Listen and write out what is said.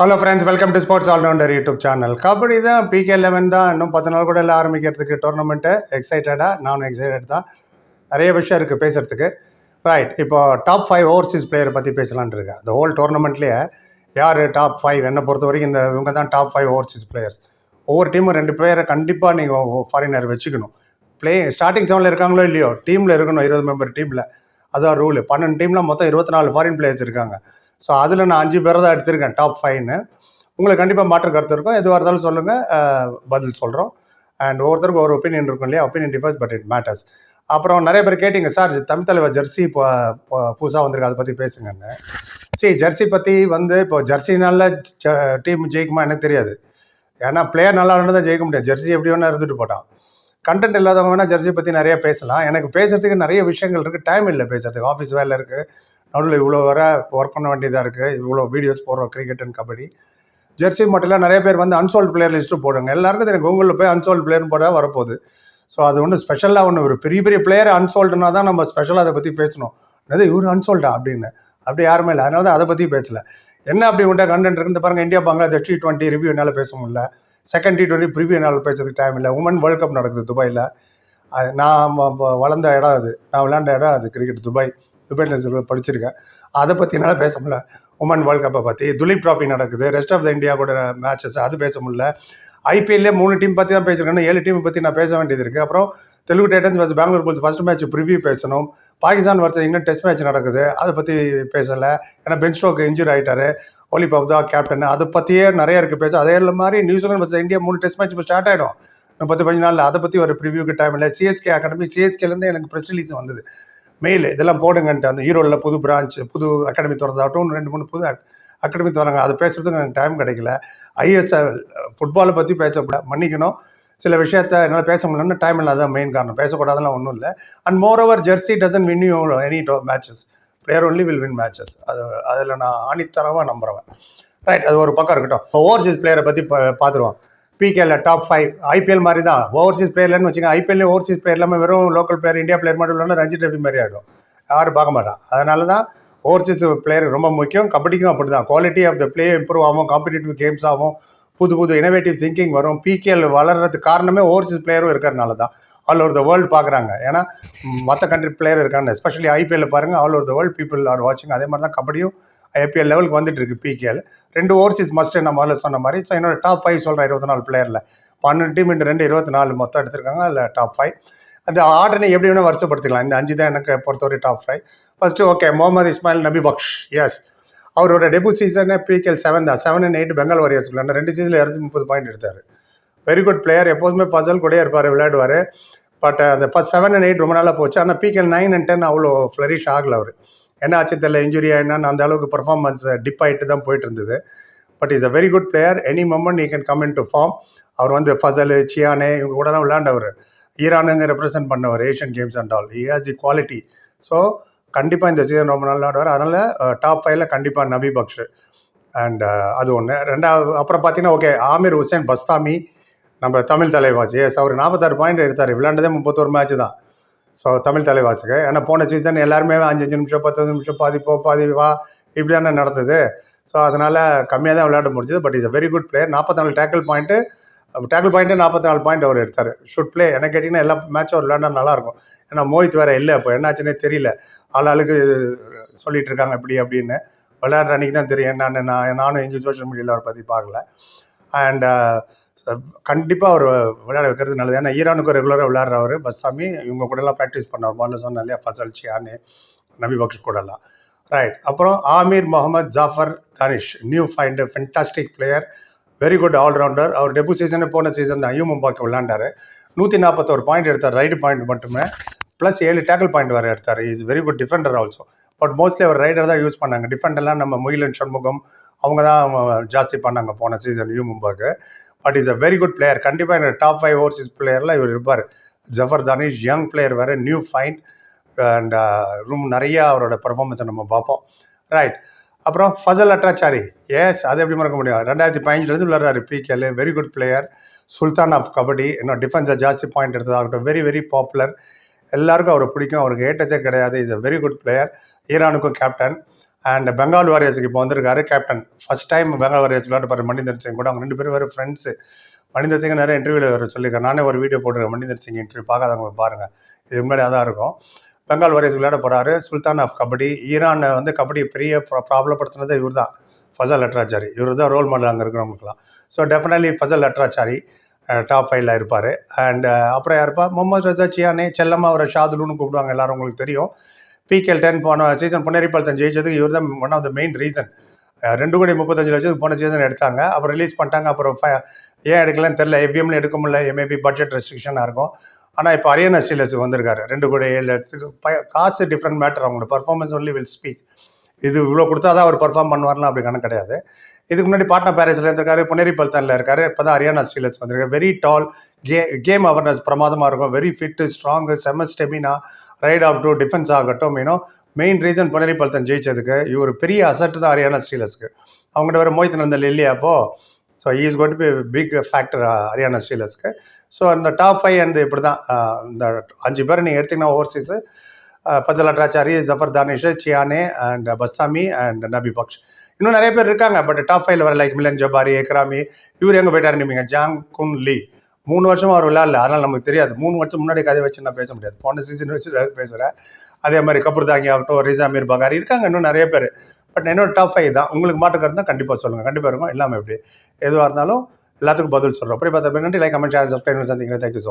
Hello friends welcome to sports allrounder YouTube channel kabaddi தான் PK eleven தான். இன்னும் பத்து நாள் கூட எல்லாம் ஆரம்பிக்கிறதுக்கு டோர்னமெண்ட்டு எக்ஸைட்டடாக நானும் எக்ஸைட்டட் தான். நிறைய விஷயம் இருக்குது பேசுகிறதுக்கு ரைட் இப்போ டாப் ஃபைவ் ஓவர்சீஸ் பிளேயரை பற்றி பேசலான் இருக்கேன். இந்த ஹோல் டோர்னமெண்ட்லேயே யார் டாப் ஃபைவ் என்னை பொறுத்த வரைக்கும் இந்த இவங்க தான் டாப் ஃபைவ் ஓவர்சீஸ் பிளேயர்ஸ் ஒவ்வொரு டீமும் ரெண்டு பிளேயரை கண்டிப்பாக நீங்கள் ஃபாரினர் வச்சுக்கணும். ப்ளே ஸ்டார்டிங் செவனில் இருக்காங்களோ இல்லையோ? டீமில் இருக்கணும் இருபது மெம்பர் டீமில் அதான் ரூல் பன்னெண்டு டீமில் மொத்தம் இருபத்தி நாலு ஃபாரின் பிளேயர்ஸ் இருக்காங்க. ஸோ அதில் நான் அஞ்சு பேரை தான் எடுத்திருக்கேன் டாப் ஃபைவ்னு உங்களுக்கு கண்டிப்பாக மாற்று கருத்து இருக்கும். எதுவாக இருந்தாலும் சொல்லுங்கள் பதில் சொல்கிறோம் அண்ட் ஒவ்வொருத்தருக்கும் ஒரு ஒப்பீனியன் இருக்கும் இல்லையா? Opinion differs but it matters அப்புறம் நிறைய பேர் கேட்டிங்க சார் தமிழ் தலைவர் ஜெர்சி இப்போ புதுசாக வந்திருக்கு அதை பற்றி பேசுங்கன்னு. சரி ஜெர்சி பற்றி வந்து இப்போ ஜெர்சினால டீம் ஜெயிக்குமா எனக்கு தெரியாது. ஏன்னா பிளேயர் நல்லா இருந்தால் தான் ஜெயிக்க முடியாது ஜெர்சி எப்படி வேணால் இருந்துட்டு போட்டான். கண்டென்ட் இல்லாதவங்க வேணால் ஜெர்சி பற்றி நிறைய பேசலாம். எனக்கு பேசுறதுக்கு நிறைய விஷயங்கள் இருக்குது டைம் இல்லை பேசுறதுக்கு. ஆஃபீஸ் வேலை இருக்குது நடுவில் இவ்வளோ வர ஒர்க் பண்ண வேண்டியதாக இருக்குது இவ்வளோ வீடியோஸ் போடுறோம் கிரிக்கெட் அண்ட் கபடி. ஜெர்சி மட்டும் இல்லை நிறைய பேர் வந்து அன்சோல்டு பிளேயர் லிஸ்ட்டு போடுங்க எல்லாருக்கும் தெரியும் கூகுளில் போய் அன்சோல்டு பிளேயர்னு போட்டால் வரப்போகுது. ஸோ அது ஒன்றும் ஸ்பெஷலாக ஒன்று ஒரு பெரிய பெரிய பிளேயர் அன்சோல்டுனா தான் நம்ம ஸ்பெஷலாக அதை பற்றி பேசணும். அதாவது இவர் அன்சோல்டா அப்படின்னு. அப்படி யாருமே இல்லை. அதனால தான் அதை பற்றி பேசல. என்ன அப்படி உண்டா கண்டென்ட் இருந்து பாருங்கள் பாருங்க. India Bangladesh T twenty review என்னால் பேச முடியல. செகண்ட் டி டுவெண்ட்டி ப்ரிவியூ என்னால் பேசுறதுக்கு டைம் இல்லை. உமன் வேர்ல்ட் கப் நடக்குது துபாயில். அது நான் வளர்ந்த இடம் அது. நான் விளையாண்ட இடம் அது கிரிக்கெட் துபாய். துபாயில் படிச்சிருக்கேன். அதை பற்றி பேச முடியல. உமன் வேர்ல்ட் கப்பை பற்றி துலீப் ட்ராஃபி நடக்குது. ரெஸ்ட் ஆஃப் த இந்தியா கூட மேட்சஸ் அது பேச முடியல. ஐபிஎல்லே மூணு டீம் பற்றி தான் பேசியிருக்கேன் ஏழு டீம் பற்றி நான் பேச வேண்டியது இருக்குது அப்புறம் Telugu titans versus Bengaluru bulls first match preview பேசணும். Pakistan versus England test match நடக்குது. அதை பற்றி பேசலை. ஏன்னா பென் ஸ்டோக்கு இன்ஜுரி ஆகிட்டாரு ஒலி பப்தா கேப்டன் அதை பற்றியே நிறைய இருக்குது பேச. அதே மாதிரி நியூசிலாந்து வர்ஸ் இந்தியா மூணு டெஸ்ட் மேட்ச் இப்போ ஸ்டார்ட் ஆகிடும் பத்து பதினஞ்சு நாளில். அதை பற்றி ஒரு ப்ரிவியூக்கு டைம் இல்லை. சிஎஸ்கே அகாடமி சிஎஸ்கேலேருந்து எனக்கு ப்ரெஸ் ரிலீஸ் வந்தது. மெயில் இதெல்லாம் போடுங்கன்ட்டு அந்த ஈரோடில் புது பிரான்ச் புது அகாடமி திறந்தாகட்டும் ரெண்டு மூணு புது அகாடமி திறங்க அதை பேசுகிறதுக்கு எனக்கு டைம் கிடைக்கல. ஐஎஸ்எல் ஃபுட்பாலை பற்றி பேசக்கூட மன்னிக்கணும். சில விஷயத்த என்னால் பேச முடியலன்னு டைம் இல்லாத மெயின் காரணம். பேசக்கூடாதுலாம் ஒன்றும் இல்லை. And moreover jersey doesn't win you any to matches player only will win matches அது அதில் நான் ஆணித்தரமாக நம்புறேன் ரைட் அது ஒரு பக்கம் இருக்கட்டும். ஓவர்சீஸ் பிளேயரை பற்றி பார்த்துருவோம். பிகேல டாப் ஃபைவ் ஐபிஎல் மாதிரி தான் ஓவர்சீஸ் பிளேயர்லன்னு வச்சுக்கோங்க ஐபிஎல்லே ஓவர்சீஸ் பிளேயர் இல்லாமல் வெறும் லோக்கல் பிளேயர் இந்தியா பிளேயர் மட்டும் இல்லாமல் ரஞ்சி ட்ராஃபி மாதிரி ஆகிடும் யாரும் பார்க்க மாட்டான். அதனால தான் ஓவர்சீஸ் பிளேயர் ரொம்ப முக்கியம். கபடிக்கும் அப்படி தான் quality of the play improve ஆகும். காம்படிட்டிவ் கேம்ஸ் ஆகும். புது புது இனோவேட்டிவ் திங்கிங் வரும். பிகேஎல் வளர்கிறதுக்கு காரணமே ஓவர்சீஸ் பிளேயரும் இருக்கிறனால தான் ஆல் ஓவர் த வேர்ல்டு பார்க்குறாங்க. ஏன்னா மற்ற கண்ட்ரி பிளேயர் இருக்காங்க. எஸ்பெஷலி ஐபிஎல்ல பாருங்கள் all over the world people are வாட்சிங் அதே மாதிரி தான் கபடியும் ஐபிஎல் லெவலுக்கு வந்துட்டு இருக்கு பிகேஎல் ரெண்டு ஓவர்சீஸ் மஸ்ட் நான் முதல்ல சொன்ன மாதிரி? ஸோ என்னோட டாப் ஃபைவ் சொல்கிறேன் இருபத்தி நாலு பிளேயரில் பன்னெண்டு டீம் இன்று ரெண்டு இருபத்தி நாலு மொத்தம் எடுத்திருக்காங்க அதில் டாப் ஃபைவ் அந்த ஆர்டரை எப்படி வேணால் வருஷப்படுத்திக்கலாம் இந்த அஞ்சு தான் எனக்கு பொறுத்தவரை top five first okay Mohammad Ismail Nabi Baksh yes அவரோட டெபு சீசனே பிகேஎல் செவன் தான். Seven and eight Bengal warriors விளையாண்டு ரெண்டு சீசனில் இரநூத்தி முப்பது பாயிண்ட் எடுத்தார். வெரி குட் பிளேயர் எப்போதுமே பசல் கூடயே இருப்பார் விளையாடுவார். பட் அந்த ஃபஸ்ட் செவன் அண்ட் எயிட் ரொம்ப நாளாக போச்சு. ஆனால் பிகேஎல் நைன் அண்ட் டென் அவ்வளோ ஃப்ளரிஷ் ஆகலை அவர். என்ன ஆச்சு தெரியல இன்ஜுரி ஆயினான்னு அந்த அளவுக்கு பர்ஃபார்மன்ஸ் டிப் ஆகிட்டு தான் போயிட்டு இருந்தது. But is a very good player any moment he can come in to form அவர் வந்து ஃபசல் சியானே இவங்க கூடலாம் விளையாண்டவர். ஈரானுங்க ரெப்ரசென்ட் பண்ணவர் Asian games and all he has the quality so கண்டிப்பாக இந்த சீசன் ரொம்ப நல்லா ஆடுவார் அதனால் டாப் uh, ஃபைவ்ல கண்டிப்பாக நபி பக்ஷ். அண்ட் uh, அது ஒன்று ரெண்டாவது அப்புறம் பார்த்தீங்கன்னா ஓகே ஆமீர் ஹுசேன் பஸ்தாமி நம்ம தமிழ் தலைவாசி. எஸ் அவர் நாற்பத்தாறு பாயிண்ட் எடுத்தார். விளையாண்டதே முப்பத்தோரு மேட்ச் தான். ஸோ தமிழ் தலைவாசுக்கு ஏன்னா போன சீசன் எல்லாருமே அஞ்சு அஞ்சு நிமிஷம் பத்து நிமிஷம் பாதி போ பாதி வா இப்படி தானே நடந்தது. ஸோ அதனால் கம்மியாக தான் விளையாட முடிஞ்சது. But is a very good player நாற்பத்தி நாலு டேக்கிள் பாயிண்ட்டு டேக்கிள் பாயிண்ட்டு நாற்பத்தி நாலு பாயிண்ட் அவர் எடுத்தார். ஷுட் ப்ளே என்ன கேட்டிங்கன்னா எல்லா மேட்சும் அவர் விளையாண்டா நல்லாயிருக்கும் ஏன்னா மோஹித் வேறு இல்லை இப்போ. என்னாச்சுன்னே தெரியல. ஆளாளுக்கு சொல்லிகிட்டு இருக்காங்க இப்படி அப்படின்னு. விளையாடுற அன்றைக்கி தான் தெரியும். நான் நான் நானும் எங்கேயும் சோஷியல் மீடியாவில் அவரை பற்றி பார்க்கல. அண்ட் கண்டிப்பாக அவர் விளையாட வைக்கிறது நல்லது. ஏன்னா ஈரானுக்கு ரெகுலராக விளையாடுறவர் பஸ்ஸாமி இவங்க கூடலாம் ப்ராக்டிஸ் பண்ணார். முதல்ல சொன்ன இல்லையா ஃபசல் சியானு நபி பக்ஷ் கூடலாம். ரைட் அப்புறம் Amir Mohammad Zafar Danish new find fantastic player very good allrounder அவர் டெபு சீசனே போன சீசன் தான் யூ மும்பாக்கு விளையாண்டாரு. நூற்றி நாற்பத்தோரு பாயிண்ட் எடுத்தார் ரைடு பாயிண்ட் மட்டுமே. ப்ளஸ் ஏழு டேக்கிள் பாயிண்ட் வர எடுத்தார். Is very good defender also but mostly our raider தான் யூஸ் பண்ணாங்க. டிஃபெண்டெல்லாம் நம்ம முகிலன் சண்முகம் அவங்க தான் ஜாஸ்தி பண்ணாங்க போன season you மும்பாக்கு but is a very good player கண்டிப்பாக எனக்கு டாப் ஃபைவ் ஓவர்சீஸ் பிளேயரில் இவர் இருப்பார். ஜஃபர் தானிஷ் யங் பிளேயர் வேறு நியூ ஃபைண்ட் அண்ட் ரூம் நிறையா அவரோட பர்ஃபார்மன்ஸை நம்ம பார்ப்போம். ரைட் அப்புறம் ஃபசல் அட்டாச்சாரி எஸ் அது எப்படி மறக்க முடியும்? ரெண்டாயிரத்தி பதினஞ்சுலேருந்து விளையாடுறாரு பிகேல very good player sultan of kabaddi இன்னும் டிஃபென்ஸை ஜாஸ்தி பாயிண்ட் எடுத்ததாகட்டும் வெரி வெரி பாப்புலர் எல்லாருக்கும் அவரை பிடிக்கும். அவருக்கு ஏட்டச்சே கிடையாது. Is a very good player ஈரானுக்கும் கேப்டன் அண்ட் பெங்கால் வாரியர்ஸுக்கு இப்போ வந்திருக்காரு captain first time Bengal warriors விளையாட்டு பாரு மணிந்தர் சிங் கூட. அவங்க ரெண்டு பேரும் வேறு ஃப்ரெண்ட்ஸு மணிந்தர் சிங் நிறைய இன்டர்வியூவில் வேறு சொல்லியிருக்கேன் நானே ஒரு வீடியோ போட்டிருக்கேன் மணிந்தர் சிங் இன்டர்வியூ பார்க்காதவங்க பாருங்கள் இதுக்கு முன்னாடி அதான் இருக்கும். பெங்கால் வாரியர்ஸ் விளையாட போகிறாரு சுல்தான் ஆஃப் கபடி ஈரானை வந்து கபடி பெரிய ப்ராப்ளப்படுத்தினது இவர் தான் ஃபசல் லட்ராச்சாரி இவர் தான் ரோல் மாடல் அங்கே இருக்கிறவங்களுக்குலாம் so definitely Fazel Atrachali top ஃபைவ்ல இருப்பார். அண்ட் அப்புறம் யாருப்பா? முகமது ரஜா சியானே செல்லம்மா அவரை ஷாதுலுன்னு கூப்பிடுவாங்க எல்லாரும் உங்களுக்கு தெரியும். பிகேஎல் டென் போன சீசன் பொன்னேரிப்பாளத்தன் ஜெயிச்சதுக்கு இவர் தான் one of the main reason ரெண்டு கோடி முப்பத்தஞ்சு லட்சத்துக்கு போன சீசன் எடுத்தாங்க. அப்புறம் ரிலீஸ் பண்ணிட்டாங்க. அப்புறம் ஏன் எடுக்கலன்னு தெரில எவ்விஎம்ல எடுக்க முடியல. எம்ஏபி பட்ஜெட் ரெஸ்ட்ரிக்ஷனாக இருக்கும். ஆனால் இப்போ அரியனா ஸ்டீலர்ஸ் வந்திருக்காரு. ரெண்டு கோடி ஏழு லட்சத்துக்கு காசு டிஃப்ரெண்ட் மேட்டர் அவங்களோட பர்ஃபார்மன்ஸ் ஒன்லி வில் ஸ்பீக் இது இவ்வளோ கொடுத்தா தான் அவர் பர்ஃபார்ம் பண்ணுவார்லாம் அப்படி கணக்கு கிடையாது. இதுக்கு முன்னாடி பாட்னா பேரிஸில் இருந்திருக்காரு புனேரி பல்தானில் இருக்காரு இப்போ தான் ஹரியானா ஸ்டீலர்ஸ் வந்திருக்காரு. வெரி டால் கே கேம் அவர்னஸ் பிரமாதமாக இருக்கும். வெரி ஃபிட்டு ஸ்ட்ராங்கு செம stamina raid of two defence ஆகட்டும் மீனோ மெயின் ரீசன் புனேரி பல்தன் ஜெயிச்சதுக்கு இவர் பெரிய அசட்டு தான் ஹரியானா ஸ்டீலர்ஸ்க்கு அவங்ககிட்ட வேறு மோஹித் நந்தல் இல்லையா அப்போ? So is got be big factor Haryana ஸ்டீலர்ஸ்க்கு so அந்த டாப் ஃபைவ் அண்ட் இப்படி தான் இந்த அஞ்சு பேர் நீங்கள் எடுத்திங்கன்னா overseas Fazel Atrachali Zafar Danish Chiyaneh and Bastami and Nabi Baksh. இன்னும் நிறைய பேர் இருக்காங்க பட் டாப் ஃபைவ்ல வர லைக் மிலன் ஜபாரி ஏக்ராமி இவர் எங்கே போயிட்டாரு நீங்க ஜாங் குன் லீ. மூணு வருஷமாக அவர் விளையாடல அதனால் நமக்கு தெரியாது. மூணு வருஷம் முன்னாடி கதை வச்சு நான் பேச முடியாது. போன சீசன் வச்சு ஏதாவது பேசுகிறேன் அதே மாதிரி கபூர் தாங்கி ஆகட்டும் ரிசா மீர் பகாரி இருக்காங்க இன்னும் நிறைய பேர். பட் என்னோட டாப் ஃபைவ் தான். உங்களுக்கு மாட்டுக்கிறது தான் கண்டிப்பாக சொல்லுங்கள் கண்டிப்பாக இருக்கும். இல்லாமல் எப்படி எதுவாக இருந்தாலும் எல்லாத்துக்கும் பதில் சொல்கிறோம் அப்படி பார்த்தா நன்றி. லைக் கமெண்ட் ஷேர் சப்ஸ்கிரைப் சந்திக்கிறேன். Thank you so much